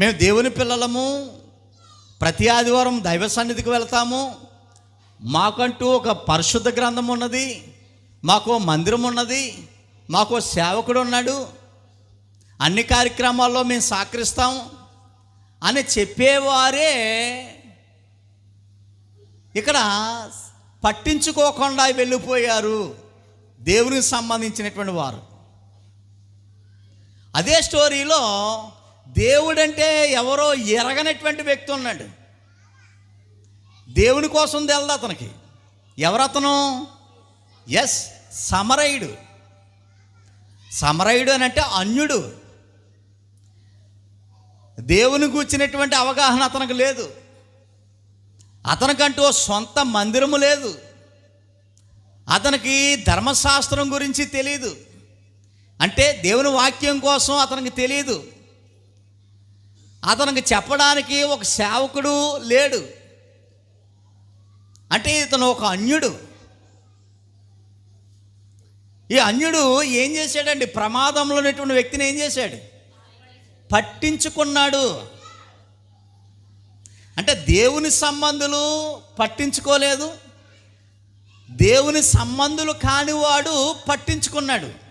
మేము దేవుని పిల్లలము. ప్రతి ఆదివారం దైవ సన్నిధికి వెళ్తాము. మాకంటూ ఒక పరిశుద్ధ గ్రంథం ఉన్నది. మాకు మందిరం ఉన్నది. మాకు సేవకుడు ఉన్నాడు. అన్ని కార్యక్రమాల్లో మేము సహకరిస్తాం. అని చెప్పేవారే ఇక్కడ పట్టించుకోకుండా వెళ్ళిపోయారు దేవునికి సంబంధించినటువంటి వారు. అదే స్టోరీలో దేవుడంటే ఎవరో ఎరగనటువంటి వ్యక్తి ఉన్నాడు. దేవుని కోసం తెలదు అతనికి. ఎవరతను? ఎస్ సమరయుడు. సమరయుడు అని అంటే అన్యుడు. దేవుని కూర్చున్నటువంటి అవగాహన అతనికి లేదు. అతనికంటూ ఓ సొంత మందిరము లేదు. అతనికి ధర్మశాస్త్రం గురించి తెలియదు అంటే దేవుని వాక్యం కోసం అతనికి తెలియదు అతనికి చెప్పడానికి ఒక సేవకుడు లేడు. అంటే ఇతను ఒక అన్యుడు. ఈ అన్యుడు ఏం చేశాడండి? ప్రమాదంలో ఉన్నటువంటి వ్యక్తిని ఏం చేశాడు? పట్టించుకున్నాడు. అంటే దేవుని సంబంధులు పట్టించుకోలేదు. దేవుని సంబంధులు కానివాడు పట్టించుకున్నాడు.